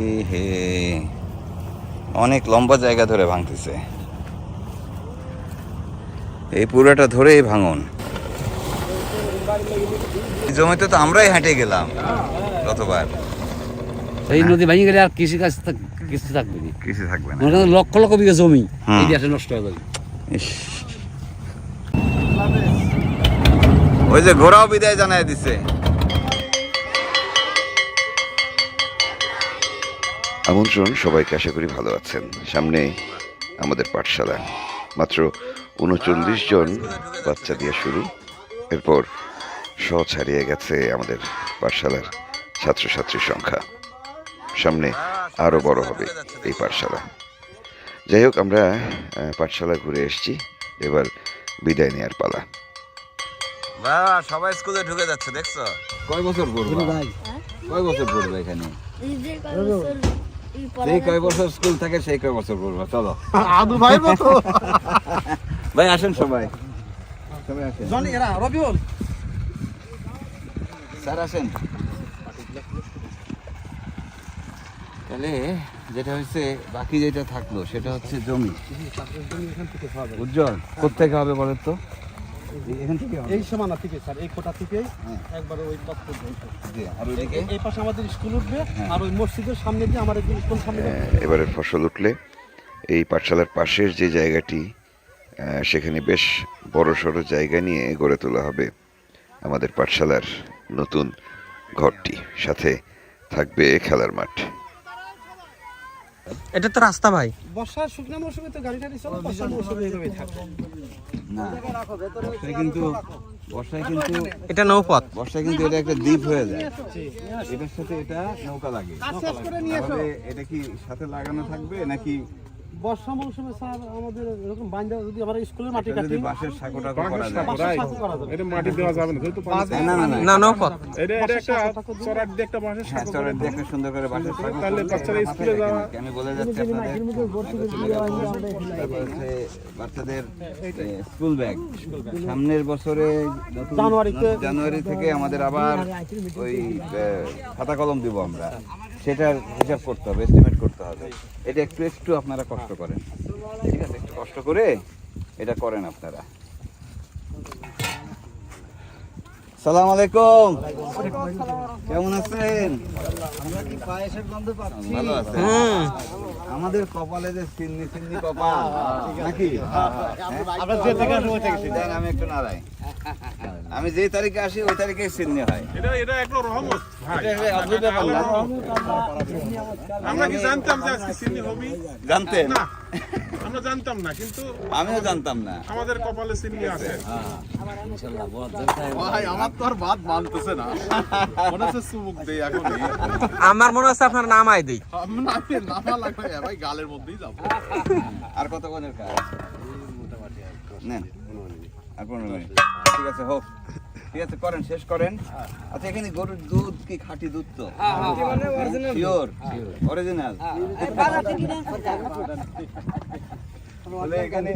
এ হে অনেক লম্বা জায়গা ধরে ভাঙতেছে। এই পুরোটা ধরেই ভাঙন। জমিতে তো আমরাই হেঁটে গেলাম গতবার। সেই নদী ভেঙে গেলে আর কৃষি কাজ কিছু থাকবে না। কিছু থাকবে না। লক্ষ লক্ষ বিঘা জমি এই দেশে নষ্ট হয়ে যাবে। ওই যে ঘোড়াও বিদায় জানাই দিছে। আমন্ত্রণ সবাইকে আশা করি ভালো আছেন। সামনে আমাদের পাঠশালা। মাত্র উনচল্লিশ জন বাচ্চা দিয়ে শুরু। এরপর শ ছাড়িয়ে গেছে আমাদের পাঠশালার ছাত্রছাত্রীর সংখ্যা। সামনে আরও বড় হবে এই পাঠশালা। যাই হোক আমরা পাঠশালা ঘুরে এসেছি। এবার বিদায় নেওয়ার পালা। সবাই স্কুলে ঢুকে যাচ্ছে দেখছ? কয় বছর পড়বে? কয় বছর পড়বে এখানে? যেই কয় বছর স্কুল থাকে সেই কয় বছর পড়বে চলো। আদু ভাই মতো। ভাই আসেন সবাই। সবাই আসেন। জনি এরা রবিউল। স্যার আসেন। তাহলে যেটা হচ্ছে বাকি যেটা থাকল সেটা হচ্ছে জমি। উজ্জ্বল কোথেকে হবে বলেন তো? এই সমানা থেকে স্যার এই কোটা থেকে হ্যাঁ। একবার ওই আর এই পাশে আমাদের স্কুল উঠবে হ্যাঁ। আর ওই মসজিদের সামনে দিয়ে আমাদের স্কুল সামনে এবারের ফসল উঠলে এই পাঠশালার পাশের যে জায়গাটি সেখানে বেশ বড় সড়ো জায়গা নিয়ে গড়ে তোলা হবে আমাদের পাঠশালার নতুন ঘরটি। সাথে থাকবে খেলার মাঠ। এটা তো রাস্তা ভাই। বর্ষার শুকনো মৌসুমে তো গাড়ি টাড়ি চলে বর্ষার মৌসুমে এইভাবে থাকে। না বর্ষায় কিন্তু বর্ষায় কিন্তু এটা নৌপথ। বর্ষায় কিন্তু এটা একটা দ্বীপ হয়ে যায়। এটার সাথে এটা নৌকা লাগে। এটা কি সাথে লাগানো থাকবে নাকি বর্ষা মৌসুমে স্যার আমাদের এরকম যদি আমরা স্কুলের মাটি কাটি বাঁশের সাঁকোটা করা যায়। এটা মাটি দেওয়া যাবে না যেহেতু না। না না না এটা এটা একটা চড়ার দিয়ে একটা বাঁশের হ্যাঁ সাঁকো চরের দিয়ে একটা সুন্দর করে বাঁশের সাঁকো তাহলে বাচ্চারা স্কুলে যাওয়া- আমি বলে যাচ্ছি আপনাদের। বাচ্চাদের স্কুল ব্যাগ। সামনের বছরে জানুয়ারিতে- জানুয়ারি থেকে আমাদের আবার ওই খাতা কলম দিব আমরা। সেটার হিসাব করতে হবে এস্টিমেট করতে হবে। এটা একটু একটু আপনারা কষ্ট করেন। ঠিক আছে একটু কষ্ট করে এটা করেন আপনারা। সালাম আলাইকুম। কেমন আছেন? ভালো আছেন। আমাদের কপালে যে সিন্নি সিন্নি কপাল নাকি? আমরা যে থেকে আসি ওই থেকে আমি একটু নাড়াই। আমি যে তারিখে আসি ওই তারিখে সিন্নি হয়। এটা এটা একটা রহমত? আমরা কি জানতাম যে আজকে সিন্নি হবি? জানতেন। না আমরা জানতাম না কিন্তু আমিও জানতাম না। আমাদের কপালে সিন্নি আছে। ভাই আমার তো আর বাদ মানতেছে না। মনে হচ্ছে চুমুক দেই আমার মনে হচ্ছে আপনার নাম আই দিই নামা লাগবে। ভাই গালের মধ্যেই যাব। আর কতক্ষণের কাজ? নেন। আর পনেরো মিনিট। ঠিক আছে হোক। ঠিক আছে করেন শেষ করেন। আচ্ছা এখানে গরুর দুধ কি খাঁটি দুধ তো? শিওর অরিজিনাল এখানে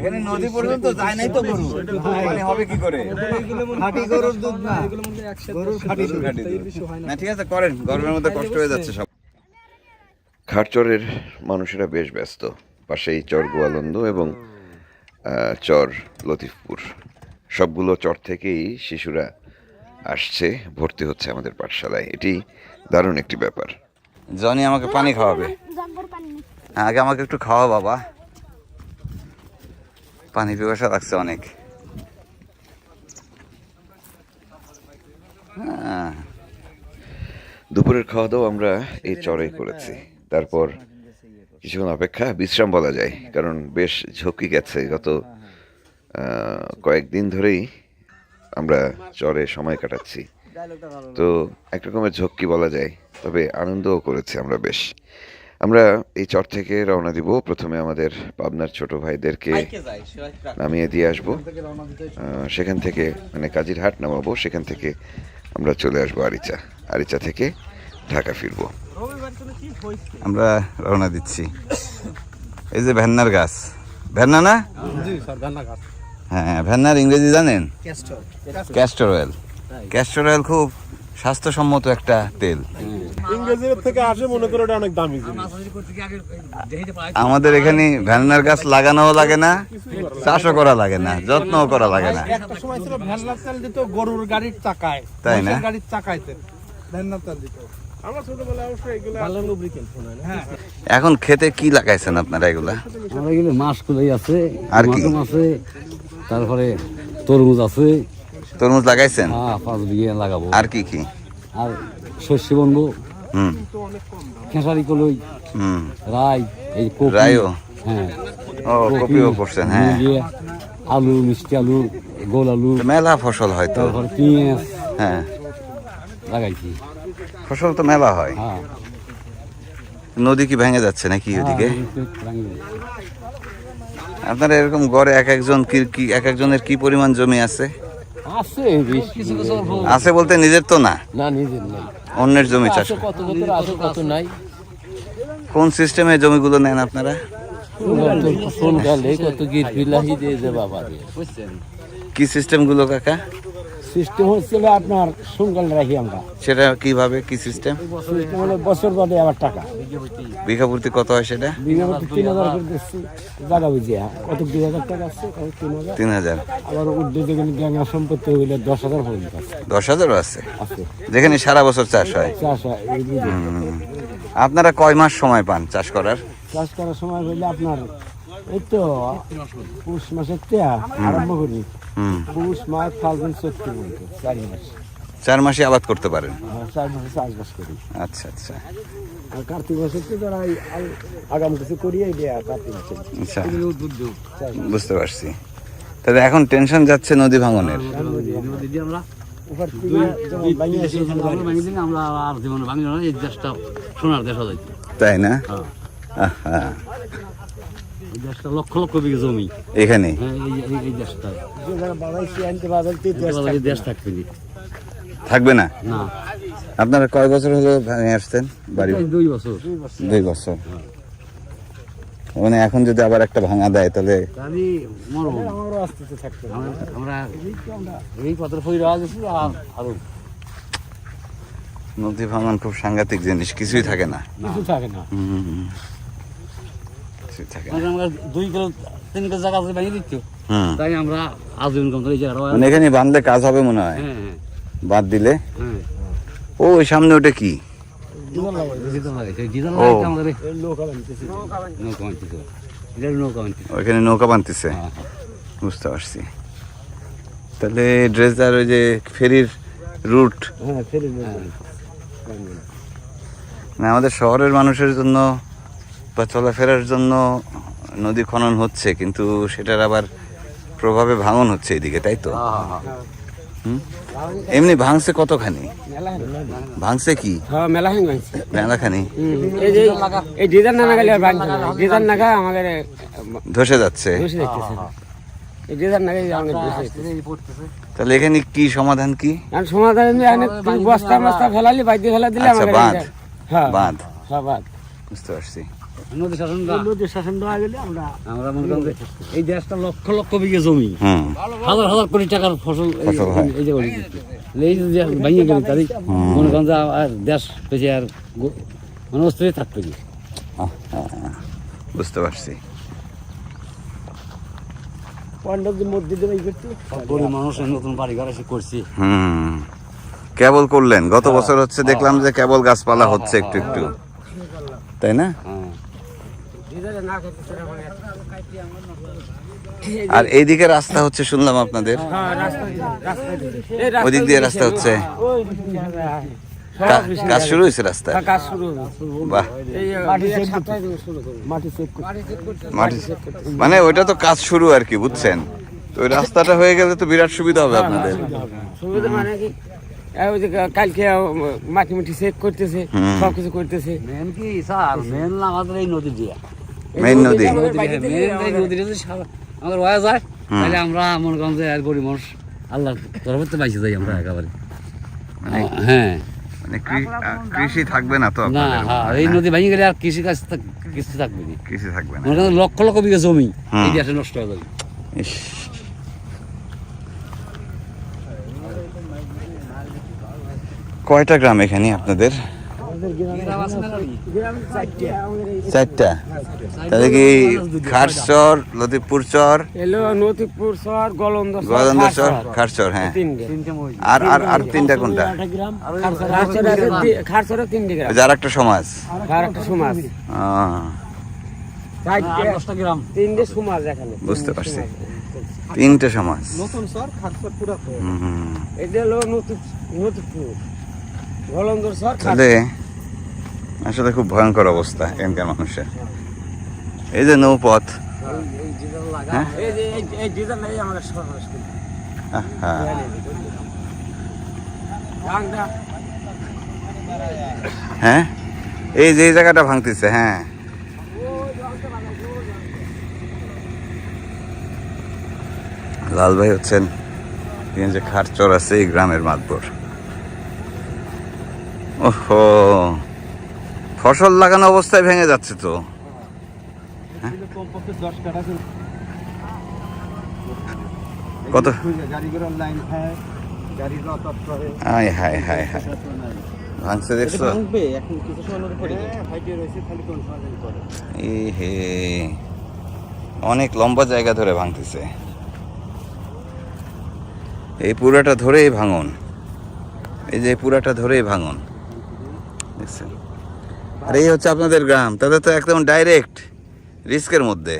এখানে নদী পর্যন্ত যায় নাই তো গরু। মানে হবে কি করে? খাঁটি গরুর দুধ না। গরুর খাঁটি দুধ। না ঠিক আছে করেন। গরমের মধ্যে কষ্ট হয়ে যাচ্ছে সব। খারচরের মানুষেরা বেশ ব্যস্ত। পাশেই চর গোয়ালন্দ এবং চর লতিফপুর সবগুলো চর থেকেই শিশুরা আসছে ভর্তি হচ্ছে আমাদের পাঠশালায়। এটি দারুণ একটি ব্যাপার। জনি আমাকে পানি খাওয়াবে? হ্যাঁ, আগে আমাকে একটু খাওয়া বাবা। পানি পিপাসা লাগছে অনেক। হ্যাঁ। দুপুরের খাওয়া দাওয়া আমরা এই চরেই করেছি। তারপর কিছুক্ষণ অপেক্ষা বিশ্রাম বলা যায় কারণ বেশ ঝক্কি গেছে। গত কয়েকদিন ধরেই আমরা চরে সময় কাটাচ্ছি। তো একরকমের ঝক্কি বলা যায় তবে আনন্দও করেছি আমরা বেশ। আমরা এই চর থেকে রওনা দিব। প্রথমে আমাদের পাবনার ছোট ভাইদেরকে নামিয়ে দিয়ে আসব। সেখান থেকে মানে কাজির হাট নামাবো সেখান থেকে আমরা চলে আসব আরিচা আরিচা থেকে। ঢাকা ফিরবো। আমরা রওনা দিচ্ছি। এই যে ভ্যান্নার গাছ। ভ্যান্না না? হ্যাঁ ভ্যান্নার ইংরেজি জানেন? ক্যাস্টর অয়েল ক্যাস্টর অয়েল খুব স্বাস্থ্যসম্মত একটা তেল। থেকে আসে মনে করে এটা অনেক দামি আমাদের এখানে ভ্যানার গাছ লাগানোও লাগে না চাষও করা লাগে না যত্নও করা লাগে না। একটা সময় ছিল ভ্যানলার তেল দিত গরুর গাড়ির চাকায় তাই না? গাড়ির চাকায় ভ্যানলার তেল দিত। আমরা ছোটবেলায় অবশ্যই এগুলো ভালো লুব্রিকেন্ট হয় না? এখন খেতে কি লাগাইছেন আপনারা এগুলা? আমরা গেলে মাছ কুলাই আছে আর কি? আছে তারপরে তরমুজ আছে। তরমুজ লাগাইছেন? হ্যাঁ পাঁচ বিঘে লাগাবো। আর কি কি? আর শস্য বনবো। হুম। খেসারি কলই হুম। রাই এই কপি। রাইও? হ্যাঁ। ও কপিও করছেন হ্যাঁ। আলু মিষ্টি আলু গোল আলু। মেলা ফসল হয়তো। তারপর পেঁয়াজ। হ্যাঁ। লাগাইছি। ফসল তো মেলা হয়। হ্যাঁ। নদী কি ভেঙে যাচ্ছে নাকি ওদিকে? হ্যাঁ, আপনারা এরকম গড়ে এক একজন কি কি এক একজনের কি পরিমাণ জমি আছে? আছে বলতে নিজের তো না? অন্যের জমি চাষ কোন সিস্টেমে জমিগুলো নেন আপনারা? কি সিস্টেমগুলো কাকা? সিস্টেম হচ্ছে আপনার সোনকাল রাখি আমরা। সেটা কীভাবে কি সিস্টেম সিস্টেম হলো বছর বাদে আবার টাকা। বিঘা প্রতি কত হয় সেটা? বিঘা প্রতি তিন হাজার করে দিচ্ছি। জায়গা বুঝিয়ে কত দুই হাজার টাকা আছে? তিন হাজার? তিন হাজার। আবার উদ্যোগে গেলে গ্যাঙ্গা সম্পত্তি হইলে দশ হাজার পর্যন্ত আছে। দশ হাজারও আছে? যেখানে সারা বছর চাষ হয়? চাষ হয়। আপনারা কয় মাস সময় পান চাষ করার? চাষ করার সময় হইলে আপনার এই তো পৌষ মাসের টেয়া আরম্ভ করি। পৌষ মাস ফাল্গুন চৈত্র পর্যন্ত চার মাস। চার মাসে আবাদ করতে পারেন? চার মাসে চাষবাস করি। আচ্ছা আচ্ছা। আর কার্তিক মাসের তো এই আগাম কিছু দেয়া কার্তিক মাসে। আচ্ছা। বুঝতে পারছি। তাহলে এখন টেনশন যাচ্ছে নদী ভাঙনের। আমরা দিলে আমরা আর জীবনে ভাঙি না এই দেশটা সোনার দেশ হয়ে তাই না হ্যাঁ। আহা, এই দেশটা লক্ষ লক্ষ বিঘে জমি। এখানে? হ্যাঁ দেশ থাকবে না। থাকবে না? না। আপনারা কয় বছর হলো ভাঙে আসছেন বাড়ি? দুই বছর। দুই বছর। মানে এখন যদি আবার একটা ভাঙা দেয় তাহলে নদী ভাঙন খুব সাংঘাতিক জিনিস কিছুই থাকে না। কিছু থাকে না হুম, কিছুই থাকে না মানে আমরা দুই কিলো তিন কিলো জায়গা হুম তাই আমরা আজীবন কম এই জায়গাটা মানে এখানে বাঁধলে কাজ হবে মনে হয়। হ্যাঁ হ্যাঁ। বাদ দিলে? হ্যাঁ। ও ওই সামনে ওটা কি? ওইখানে নৌকা বানতেছে? হ্যাঁ, বুঝতে পারছি। তাহলে ড্রেসদার ওই যে ফেরির রুট। হ্যাঁ মানে আমাদের শহরের মানুষের জন্য বা চলাফেরার জন্য নদী খনন হচ্ছে কিন্তু সেটার আবার প্রভাবে ভাঙন হচ্ছে এদিকে তাই তো? এমনি ভাঙছে কতখানি? ভাঙছে কি? হ্যাঁ হয়ে মেলাখানি? ধসে যাচ্ছে। তাহলে এখানে কি সমাধান কি? সমাধান বস্তা মস্তা ফেলালি বাইতে ফেলা দিলে আচ্ছা, আমাদের বাঁধ। হ্যাঁ বাঁধ। হ্যাঁ বাদ বুঝতে পারছি। নদী শাসন নদীর শাসন দেওয়া গেলে আমরা আমরা মনে করেন এই দেশটা লক্ষ লক্ষ বিঘে জমি। হুম হাজার হাজার কোটি টাকার ফসল এই- হয়। যে এই গেলে মনে করেন আর দেশ পেছে আর মানে থাকবে বুঝতে পারছি। কেবল করলেন। গত বছর হচ্ছে দেখলাম যে কেবল গাছপালা হচ্ছে একটু একটু। তাই না? আর এইদিকে রাস্তা হচ্ছে, শুনলাম আপনাদের। ওদিক দিয়ে রাস্তা হচ্ছে। কাজ শুরু হয়েছে রাস্তা মানে ওইটা তো কাজ শুরু আর কি, বুঝছেন? তো ওই রাস্তাটা হয়ে গেলে তো বিরাট সুবিধা হবে আপনাদের। মানে ওই যে কালকে মাটি মাটি চেক করতেছে হুম। সব কিছু করতেছে। মেন কি স্যার মেন আমাদের এই নদী দিয়া? মেইন নদী। মেন যদি আমাদের ওয়া যায় তাহলে আমরা মনে করেন যে গরিব মানুষ তরফ যাই আমরা একেবারে। হ্যাঁ। মানে কৃষি থাকবে না তো না হ্যাঁ এই নদী ভেঙে গেলে আর কৃষি কাজ কিছু থাকবে না। কৃষি থাকবে না। মনে লক্ষ লক্ষ বিঘা জমি এই দেশে নষ্ট হয়ে যাবে। কয়টা গ্রাম এখানে আপনাদের? চারটা। তাহলে কি খারচর লতিফপুর চর? এলো নতিপুর শহর গলন্দ চর খারচর হ্যাঁ। আর আর আর তিনটা কোনটা? খারসরে তিনটে গ্রাম। ওই একটা সমাজ। আর একটা সমাজ। আহ, দশটা গ্রাম তিনটে সমাজ এখানে। বুঝতে পারছি। তিনটে সমাজ। নতুন স্যার খাটসার পুরা হুম, হুম। এটা হলো নতুন তাহলে আসলে খুব ভয়ঙ্কর অবস্থা এখানকার মানুষের। এই যে নৌপথ। হ্যাঁ? এই যে হ্যাঁ? জায়গাটা ভাঙতেছে হ্যাঁ। লাল ভাই হচ্ছেন যে খারচর আছে এই গ্রামের মাতবর। ওহো ফসল লাগানো অবস্থায় ভেঙে যাচ্ছে তো। কত? হ্যাঁ হায় হায় হায়। ভাঙছে দেখছ ভাঙবে এখন কিছু সময় পরে হাইটে রয়েছে খালি কোন সাজান করে। এ হে অনেক লম্বা জায়গা ধরে ভাঙতেছে। এই পুরাটা ধরেই ভাঙন। এই যে পুরাটা ধরেই ভাঙন। দেখছেন আর এই হচ্ছে আপনাদের গ্রাম তাদের তো একদম ডাইরেক্ট রিস্কের মধ্যে।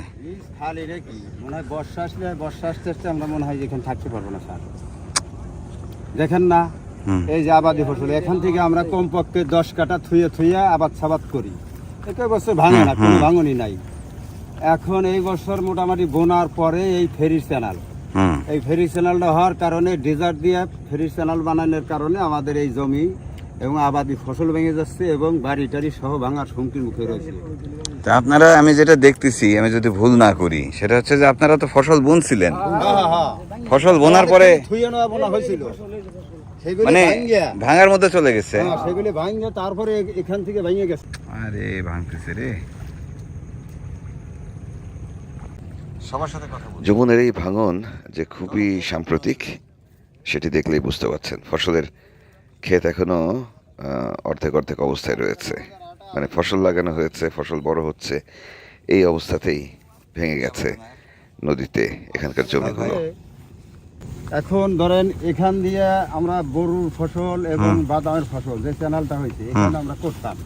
খালি রে কি মনে হয় বর্ষা আসলে বর্ষা আসতে আসতে আমরা মনে হয় এখানে থাকতে পারব না স্যার। দেখেন না এই যে আবাদি ফসল এখান থেকে আমরা কমপক্ষে দশ কাঠা থুয়ে থুয়ে আবাদ সাবাদ করি। এক বছর ভাঙে না কোনো। ভাঙনই নাই। এখন এই বছর মোটামুটি বোনার পরে এই ফেরি চ্যানেল। এই ফেরি চ্যানেলটা হওয়ার কারণে ডেজার্ট দিয়ে ফেরি চ্যানেল বানানোর কারণে আমাদের এই জমি এবং আবাদি ফসল ভেঙে যাচ্ছে এবং বাড়ি টাড়ি সহ ভাঙার হুমকির মুখে রয়েছে। তা আপনারা আমি যেটা দেখতেছি আমি যদি ভুল না করি সেটা হচ্ছে যে আপনারা তো ফসল বুনছিলেন। ফসল বোনার পরে থুয়ে নেওয়া বোনা হয়েছিল। মানে ভাঙার মধ্যে চলে গেছে। হ্যাঁ, সেগুলি ভাঙ্গে তারপরে এখান থেকে ভেঙে গেছে। আরে ভাঙতেছে রে। সবার সাথে কথা যমুনের এই ভাঙন যে খুবই সাম্প্রতিক সেটি দেখলেই বুঝতে পারছেন। ফসলের ক্ষেত এখনও আহ, অর্ধেক অর্ধেক অবস্থায় রয়েছে। মানে ফসল লাগানো হয়েছে ফসল বড় হচ্ছে এই অবস্থাতেই ভেঙে গেছে নদীতে এখানকার জমিগুলো। এখন ধরেন এখান দিয়ে আমরা গরুর ফসল এবং বাদামের ফসল যে চ্যানেলটা হয়েছে এখানে আমরা করতাম।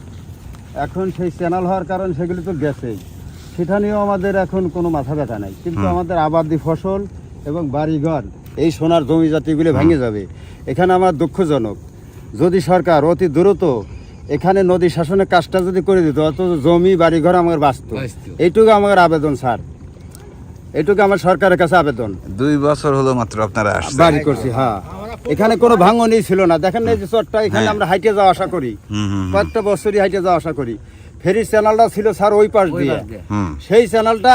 এখন সেই চ্যানেল হওয়ার কারণ সেগুলি তো গেছেই সেটা নিয়েও আমাদের এখন কোনো মাথা ব্যথা নাই। কিন্তু আমাদের আবাদি ফসল এবং বাড়িঘর এই সোনার জমি জাতিগুলি ভেঙে যাবে। এখানে আমার দুঃখজনক। যদি সরকার অতি দ্রুত এখানে নদী শাসনের কাজটা যদি করে দিত অত জমি বাড়িঘর আমার বাঁচত। এইটুকু আমার আবেদন স্যার। এইটুকু আমার সরকারের কাছে আবেদন। দুই বছর হলো মাত্র আপনারা বাড়ি করছি হ্যাঁ। এখানে কোনো ভাঙনই ছিল না। দেখেন না এই যে চরটা এখানে হ্যাঁ। আমরা হাইটে যাওয়া আশা করি। কয়েকটা বছরই হাইটে যাওয়া আশা করি। ফেরি চ্যানেলটা ছিল স্যার ওই পাশ দিয়ে। সেই চ্যানেলটা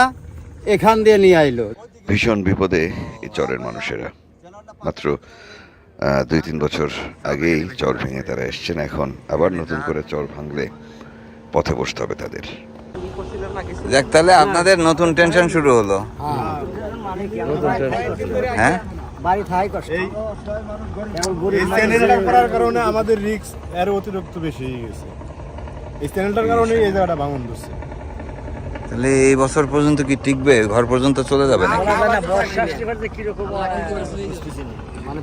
এখান দিয়ে নিয়ে আইলো। ভীষণ বিপদে এই চরের মানুষেরা। মাত্র দুই তিন বছর আগেই চর ভেঙে তারা এসছেন এখন আবার নতুন করে চর ভাঙলে পথে বসতে হবে তাদের। যাক তাহলে আপনাদের নতুন টেনশন শুরু হলো। হ্যাঁ? বাড়ি থাই কষ্ট এই এই চ্যানেলটা করার কারণে আমাদের রিস্ক এর অতিরিক্ত বেশি হয়ে গেছে। এই চ্যানেলটার কারণে এই জায়গাটা ভাঙন ধরছে। তাহলে এই বছর পর্যন্ত কি টিকবে? ঘর পর্যন্ত চলে যাবে নাকি? মানে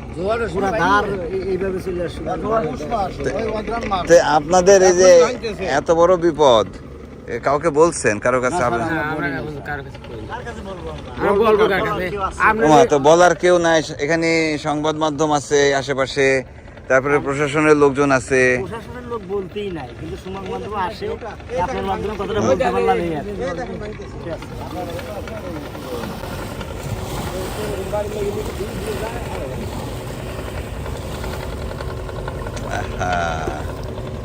তো আপনাদের এই যে এত বড় বিপদ এ কাউকে বলছেন? কারও কাছে তো বলার কেউ নাই। এখানে সংবাদ মাধ্যম আছে আশেপাশে তারপরে প্রশাসনের লোকজন আছে। প্রশাসনের লোক বলতেই নাই কিন্তু সংবাদ মাধ্যমে আসে। আপনার মাধ্যমে কথাটা বলতে পারলাম এই আর কি।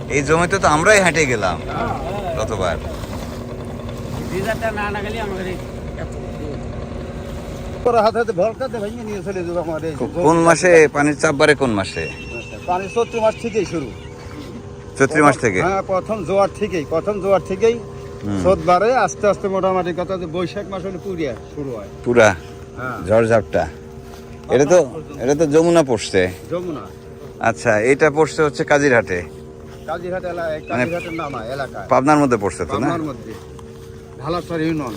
এই জমিতে তো আমরাই হেঁটে গেলাম গতবার। কো- কোন মাসে পানির চাপ বাড়ে কোন মাসে? পানি চৈত্র মাস থেকেই শুরু। চৈত্র মাস থেকে? হ্যাঁ প্রথম জোয়ার থেকেই প্রথম জোয়ার থেকেই। স্রোত বাড়ে আস্তে আস্তে মোটামুটি কথা যে বৈশাখ মাস হলে পুরিয়া শুরু হয়। পুরা হ্যাঁ। ঝড়ঝাপটা। এটা তো এটা তো যমুনা পড়ছে। যমুনা। আচ্ছা এটা পড়ছে হচ্ছে কাজিরহাটে। কাজিরহাট এলাকায় কাজিরহাটের নামা এলাকায়। পাবনার মধ্যে পড়ছে তো না? পাবনার মধ্যে। ইউনিয়ন।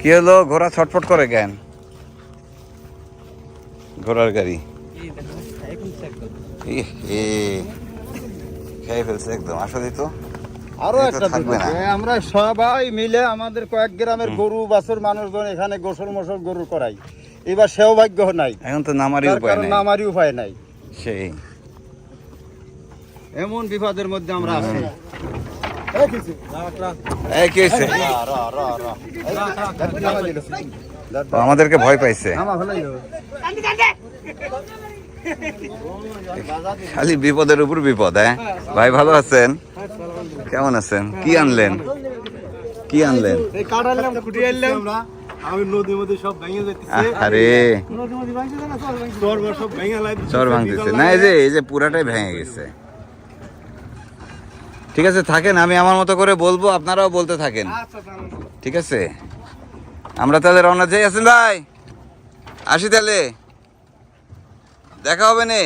কি হলো? ঘোড়া ছটফট করে কেন? ঘোড়ার গাড়ি। ইহ, খেয়ে ফেলছে একদম আসলে তো। আরও একটা আমরা সবাই মিলে আমাদের কয়েক গ্রামের গরু বাছুর মানুষজন এখানে গোসল মোসল গরু করাই। এবার সেও ভাগ্য নাই। এখন তো নামারই উপায় নেই। নামারই উপায় নাই। সেই। এমন বিপদের মধ্যে আমরা আছি। নামা আমাদেরকে ভয় পাইছে। খালি বিপদের উপর বিপদ হ্যাঁ? ভাই ভালো আছেন? কেমন আছেন? কি আনলেন? কি আনলেন? আমি নদীর মধ্যে সব ভেঙে আরে চর সব ভেঙে লাই চর ভাঙতেছে। না এই যে এই যে পুরাটাই ভেঙে গেছে। ঠিক আছে থাকেন আমি আমার মতো করে বলব আপনারাও বলতে থাকেন। ঠিক আছে? আমরা তাহলে রওনা যাই আছেন ভাই আসি তাহলে। দেখা হবে নে।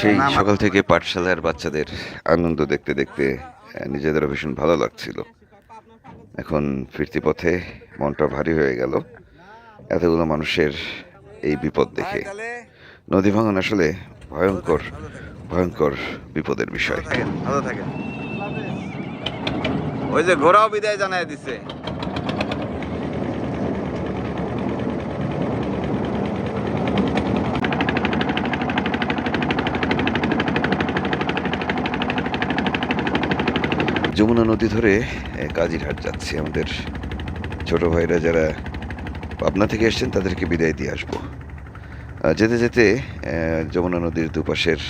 সেই সকাল থেকে পাঠশালার বাচ্চাদের আনন্দ দেখতে দেখতে আহ, নিজেদেরও ভীষণ ভালো লাগছিল। এখন ফিরতি পথে মনটা ভারী হয়ে গেল। এতগুলো মানুষের এই বিপদ দেখে। নদী ভাঙন আসলে ভয়ঙ্কর ভয়ঙ্কর বিপদের বিষয়। থাকেন। ওই যে ঘোরাও বিদায় জানাই দিছে। যমুনা নদী ধরে কাজিরহাট যাচ্ছি। আমাদের ছোট ভাইরা যারা পাবনা থেকে এসেছেন, তাদেরকে বিদায় দিয়ে আসব। যেতে যেতে যমুনা নদীর দুপাশের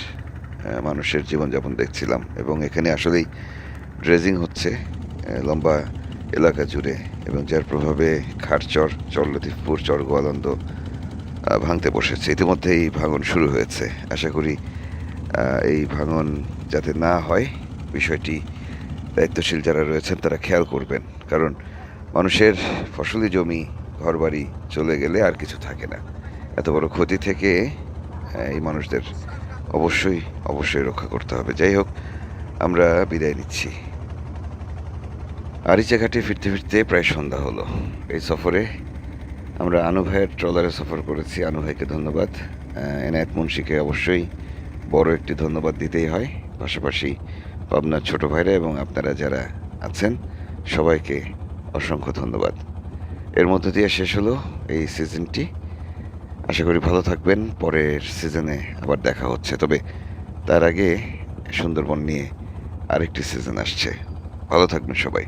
মানুষের জীবনযাপন দেখছিলাম এবং এখানে আসলেই ড্রেজিং হচ্ছে লম্বা এলাকা জুড়ে এবং যার প্রভাবে খারচর চরলতিফপুর চর গোয়ালন্দ ভাঙতে বসেছে। ইতিমধ্যেই ভাঙন শুরু হয়েছে। আশা করি এই ভাঙন যাতে না হয়, বিষয়টি দায়িত্বশীল যারা রয়েছেন, তারা খেয়াল করবেন। কারণ মানুষের ফসলি জমি, ঘরবাড়ি চলে গেলে আর কিছু থাকে না। এত বড় ক্ষতি থেকে এই মানুষদের অবশ্যই অবশ্যই রক্ষা করতে হবে। যাই হোক, আমরা বিদায় নিচ্ছি। আরিচা ঘাটে ফিরতে ফিরতে প্রায় সন্ধ্যা হলো। এই সফরে আমরা আনু ভাইয়ের ট্রলারে সফর করেছি। আনু ভাইকে ধন্যবাদ। এনায়েত মুন্সিকে অবশ্যই বড় একটি ধন্যবাদ দিতেই হয়। পাশাপাশি পাবনার ছোট ভাইরা এবং আপনারা যারা আছেন, সবাইকে অসংখ্য ধন্যবাদ। এর মধ্য দিয়ে শেষ হলো এই সিজনটি। আশা করি ভালো থাকবেন। পরের সিজনে আবার দেখা হচ্ছে। তবে তার আগে সুন্দরবন নিয়ে আরেকটি সিজন আসছে। ভালো থাকবেন সবাই।